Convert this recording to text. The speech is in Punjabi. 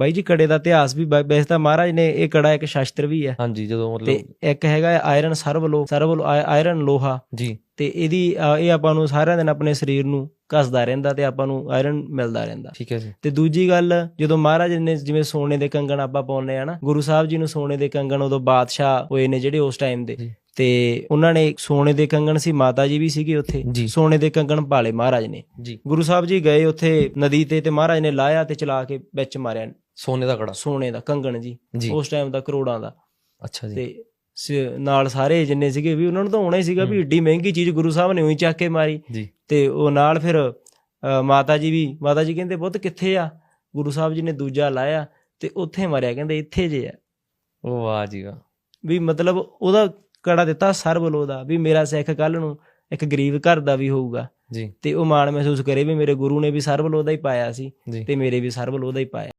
ਬਾਈ ਜੀ ਕੜੇ ਦਾ ਇਤਿਹਾਸ ਵੀ ਵੈਸੇ ਤਾਂ ਮਹਾਰਾਜ ਨੇ ਇਹ ਕੜਾ ਇੱਕ ਸ਼ਾਸਤਰ ਵੀ ਹੈ। ਹਾਂਜੀ ਜਦੋਂ ਤੇ ਮਤਲਬ ਇੱਕ ਹੈਗਾ ਆਇਰਨ ਸਰਵਲੋ ਸਰਵ ਆਇਰਨ ਲੋਹਾ। ਜੀ। ਤੇ ਇਹਦੀ ਇਹ ਆਪਾਂ ਨੂੰ ਸਾਰਿਆਂ ਦਿਨ ਆਪਣੇ ਸਰੀਰ ਨੂੰ ਘਸਦਾ ਰਹਿੰਦਾ ਤੇ ਆਪਾਂ ਨੂੰ ਆਇਰਨ ਮਿਲਦਾ ਰਹਿੰਦਾ। ਠੀਕ ਹੈ ਜੀ। ਤੇ ਦੂਜੀ ਗੱਲ ਜਦੋਂ ਮਹਾਰਾਜ ਨੇ ਜਿਵੇਂ ਸੋਨੇ ਦੇ ਕੰਗਣ ਆਪਾਂ ਪਾਉਂਦੇ ਆ ਨਾ ਗੁਰੂ ਸਾਹਿਬ ਜੀ ਨੂੰ ਸੋਨੇ ਦੇ ਕੰਗਣ ਉਦੋਂ ਬਾਦਸ਼ਾਹ ਹੋਏ ਨੇ ਜਿਹੜੇ ਉਸ ਟਾਈਮ ਦੇ। ਤੇ ਉਹਨਾਂ ਨੇ ਸੋਨੇ ਦੇ ਕੰਗਣ ਸੀ ਮਾਤਾ ਜੀ ਵੀ ਸੀਗੇ ਉੱਥੇ। ਸੋਨੇ ਦੇ ਕੰਗਣ ਪਾਲੇ ਮਹਾਰਾਜ ਨੇ। ਜੀ। ਗੁਰੂ ਸਾਹਿਬ ਜੀ ਗਏ ਉੱਥੇ ਨਦੀ ਤੇ ਤੇ ਮਹਾਰਾਜ ਨੇ ਲਾਇਆ ਤੇ ਚਲਾ ਕੇ ਵਿੱਚ ਮਾਰਿਆ। ਸੋਨੇ ਦਾ ਕੜਾ? ਸੋਨੇ ਦਾ ਕੰਗਣ ਜੀ ਉਸ ਟਾਈਮ ਦਾ ਕਰੋੜਾਂ ਦਾ। ਅੱਛਾ ਜੀ। ਤੇ ਨਾਲ ਸਾਰੇ ਜਿੰਨੇ ਸੀਗੇ ਵੀ ਉਹਨਾਂ ਨੂੰ ਤਾਂ ਹੋਣਾ ਹੀ ਸੀਗਾ ਵੀ। ਏਡੀ ਮਹਿੰਗੀ ਚੀਜ਼ ਗੁਰੂ ਸਾਹਿਬ ਨੇ ਉਹੀ ਚੱਕ ਕੇ ਮਾਰੀ। ਤੇ ਉਹ ਨਾਲ ਫਿਰ ਮਾਤਾ ਜੀ ਵੀ ਮਾਤਾ ਜੀ ਕਹਿੰਦੇ ਪੁੱਤ ਕਿੱਥੇ ਆ? ਗੁਰੂ ਸਾਹਿਬ ਜੀ ਨੇ ਦੂਜਾ ਲਾਇਆ ਤੇ ਉੱਥੇ ਮਾਰਿਆ। ਕਹਿੰਦੇ ਇੱਥੇ ਜੇ ਆ। ਉਹ ਵਾਹ ਜੀ ਵਾਹ। ਵੀ ਮਤਲਬ ਉਹਦਾ ਕੜਾ ਦਿੱਤਾ ਸਰਬਲੋ ਦਾ ਵੀ ਮੇਰਾ ਸਿੱਖ ਕੱਲ ਨੂੰ ਇੱਕ ਗਰੀਬ ਘਰ ਦਾ ਵੀ ਹੋਊਗਾ। ਜੀ। ਤੇ ਉਹ ਮਾਣ ਮਹਿਸੂਸ ਕਰੇ ਵੀ ਮੇਰੇ ਗੁਰੂ ਨੇ ਵੀ ਸਰਬਲੋ ਦਾ ਹੀ ਪਾਇਆ ਸੀ ਤੇ ਮੇਰੇ ਵੀ ਸਰਬਲੋ ਦਾ ਹੀ ਪਾਇਆ।